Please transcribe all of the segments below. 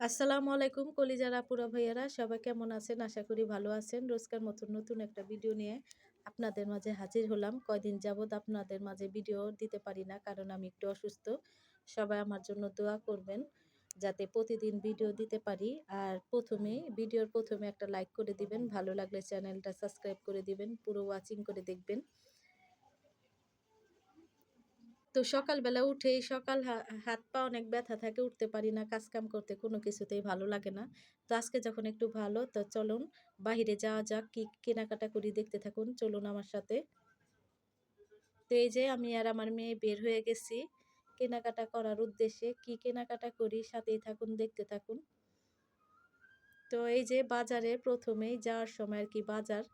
আসসালামু আলাইকুম কলিজার আপুরা ভাইয়ারা, সবাই কেমন আছেন? আশা করি ভালো আছেন। রোজকার মতন নতুন একটা ভিডিও নিয়ে আপনাদের মাঝে হাজির হলাম। কয়দিন যাবৎ আপনাদের মাঝে ভিডিও দিতে পারি না, কারণ আমি একটু অসুস্থ। সবাই আমার জন্য দোয়া করবেন যাতে প্রতিদিন ভিডিও দিতে পারি। আর প্রথমে, ভিডিওর প্রথমে একটা লাইক করে দিবেন। ভালো লাগলে চ্যানেলটা সাবস্ক্রাইব করে দিবেন, পুরো ওয়াচিং করে দেখবেন। তো সকালবেলা উঠেই সকাল হাত পা অনেক ব্যথা থাকে, উঠতে পারি না, কাজকাম করতে কোনো কিছুতেই ভালো লাগে না। তো আজকে যখন একটু ভালো, তো চলুন বাহিরে যাওয়া যাক, কি কেনাকাটা করি দেখতে থাকুন, চলুন আমার সাথে। তো এই যে আমি আর আমার মেয়ে বের হয়ে গেছি, কেনাকাটা করার উদ্দেশ্যে কি কেনাকাটা করি সাথেই থাকুন, দেখতে থাকুন। তো এই যে বাজারে প্রথমেই যাওয়ার সময় আর কি বাজার,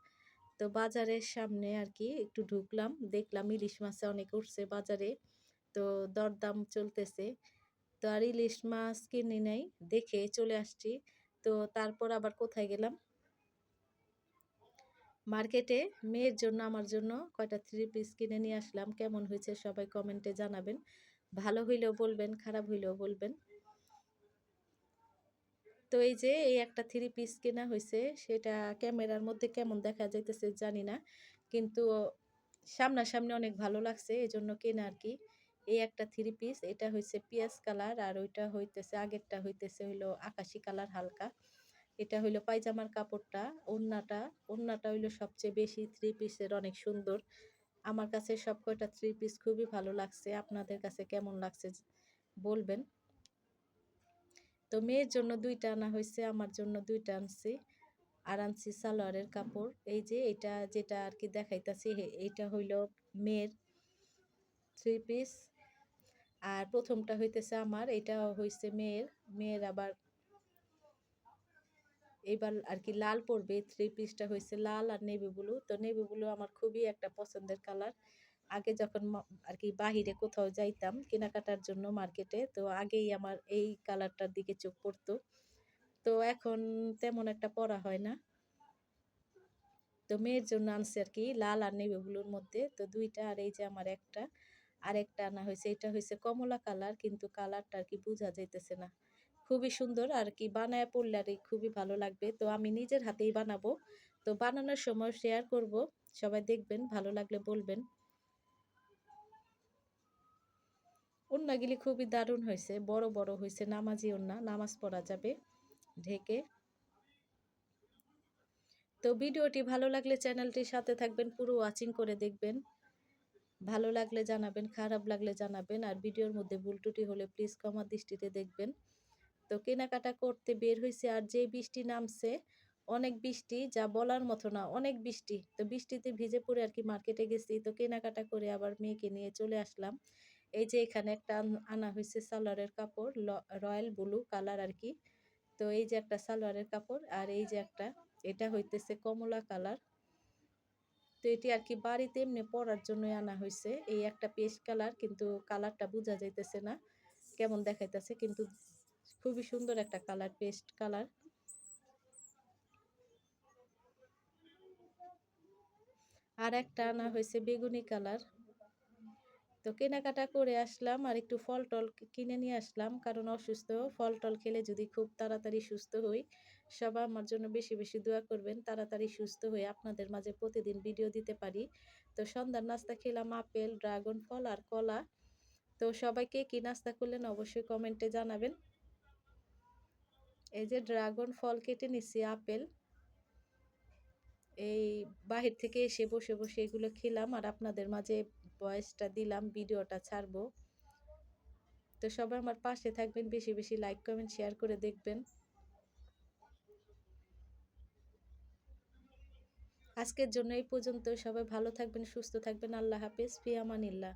তো বাজারের সামনে আর কি একটু ঢুকলাম, দেখলাম ইলিশ মাছে অনেক উঠছে বাজারে। তো দরদাম চলতেছে। তো আর ইলিশ মাছ কিনি নাই, দেখে চলে আসছি। তো তারপর আবার কোথায় গেলাম? মার্কেটে মেয়ের জন্য, আমার জন্য কয়টা থ্রি পিস কিনে নিয়ে আসলাম। কেমন হয়েছে সবাই কমেন্টে জানাবেন। ভালো হইলেও বলবেন, খারাপ হইলেও বলবেন। তো এই যে, এই একটা থ্রি পিস কেনা হয়েছে সেটা ক্যামেরার মধ্যে কেমন দেখা যাইতেছে জানি না। কিন্তু সামনাসামনি অনেক ভালো লাগছে এই জন্য কেনা আর কি। এই একটা থ্রি পিস এটা হয়েছে পিঁয়াজ কালার আর ওইটা হইতেছে, আগেরটা হইতেছে হইল আকাশি কালার হালকা। এটা হইল পায়জামার কাপড়টা ওন্নাটা ওন্নাটা হইল সবচেয়ে বেশি থ্রি পিসের অনেক সুন্দর। আমার কাছে সব কয়টা থ্রি পিস খুবই ভালো লাগছে, আপনাদের কাছে কেমন লাগছে বলবেন। তো মেয়ের জন্য দুইটা আনা হয়েছে আমার জন্য দুইটা আনছি। আর আনছি সালোয়ারের কাপড়, এই যে এটা যেটা আর কি দেখাইতাছি এইটা হইল মেয়ের থ্রি পিস আর প্রথমটা হইতেছে আমার, এটা হইছে মেয়ের। মেয়ের আবার এবার আর কি লাল পড়বে থ্রি পিসটা হয়েছে লাল আর নেভি ব্লু তো নেভি ব্লু আমার খুবই একটা পছন্দের কালার আগে যখন আর কি বাহিরে কোথাও যাইতাম কেনাকাটার জন্য মার্কেটে তো আগেই আমার এই কালারটার দিকে চোখ পড়তো। তো এখন তেমন একটা পরা হয় না। তো মেয়ের জন্য আনছে আর কি লাল আর নেভি ব্লুর মধ্যে। তো দুইটা আর এই যে আমার একটা। আরেকটা আনা হয়েছে, এটা হয়েছে কমলা কালার, কিন্তু কালারটা আর কি বোঝা যাইতেছে না। খুবই সুন্দর আর কি, বানায় পড়লে আর খুবই ভালো লাগবে। তো আমি নিজের হাতেই বানাবো। তো বানানোর সময় শেয়ার করব। সবাই দেখবেন, ভালো লাগলে বলবেন। ওন্নাগুলি খুবই দারুণ হয়েছে, বড় বড় হয়েছে, নামাজি ওন্না নামাজ পড়া যাবে ঢেকে। তো ভিডিওটি ভালো লাগলে চ্যানেলটির সাথে থাকবেন, পুরো ওয়াচিং করে দেখবেন। ভালো লাগলে জানাবেন, খারাপ লাগলে জানাবেন। আর ভিডিওর মধ্যে ভুল টুটি হলে প্লিজ কমার দৃষ্টিতে দেখবেন। তো কেনাকাটা করতে বের হয়েছে আর যে বৃষ্টি নামছে, অনেক বৃষ্টি, যা বলার মতো না, অনেক বৃষ্টি। তো বৃষ্টিতে ভিজে পড়ে আর কি মার্কেটে গেছি, তো কেনাকাটা করে আবার মেয়েকে নিয়ে চলে আসলাম। এই যে এখানে একটা আনা হয়েছে সালোয়ারের কাপড় রয়্যাল ব্লু কালার আর কি। তো এই যে একটা সালোয়ারের কাপড় আর এই যে একটা, এটা হইতেছে কমলা কালার। তো এটি আর কি বাড়িতে এমনি পরার জন্য আনা হয়েছে এই একটা পেস্ট কালার, কিন্তু কালারটা বোঝা যাইতেছে না, কেমন দেখাইতেছে, কিন্তু খুবই সুন্দর একটা কালার, পেস্ট কালার। আর একটা আনা হয়েছে বেগুনি কালার। তো কেনাকাটা করে আসলাম আর একটু ফল টল কিনে নিয়ে আসলাম। কারণ অসুস্থ ফল টল খেলে যদি খুব তাড়াতাড়ি সুস্থ হই সবাই আমার জন্য বেশি বেশি দোয়া করবেন। তাড়াতাড়ি সুস্থ হয়ে আপনাদের মাঝে প্রতিদিন ভিডিও দিতে পারি। তো সন্ধ্যার নাস্তা খেলাম আপেল, ড্রাগন ফল আর কলা। তো সবাইকে কি নাস্তা করলেন অবশ্যই কমেন্টে জানাবেন। এই যে ড্রাগন ফল কেটে নিছি, আপেল। এই বাহির থেকে এসে বসে বসে এগুলো খেলাম আর আপনাদের মাঝে ভয়েসটা দিলাম ভিডিওটা ছাড়বো। তো সবাই আমার পাশে থাকবেন, বেশি বেশি লাইক কমেন্ট শেয়ার করে দেখবেন। আজকের জন্য এই পর্যন্ত। সবাই ভালো থাকবেন, সুস্থ থাকবেন। আল্লাহ হাফেজ। ফিয়ামানিল্লাহ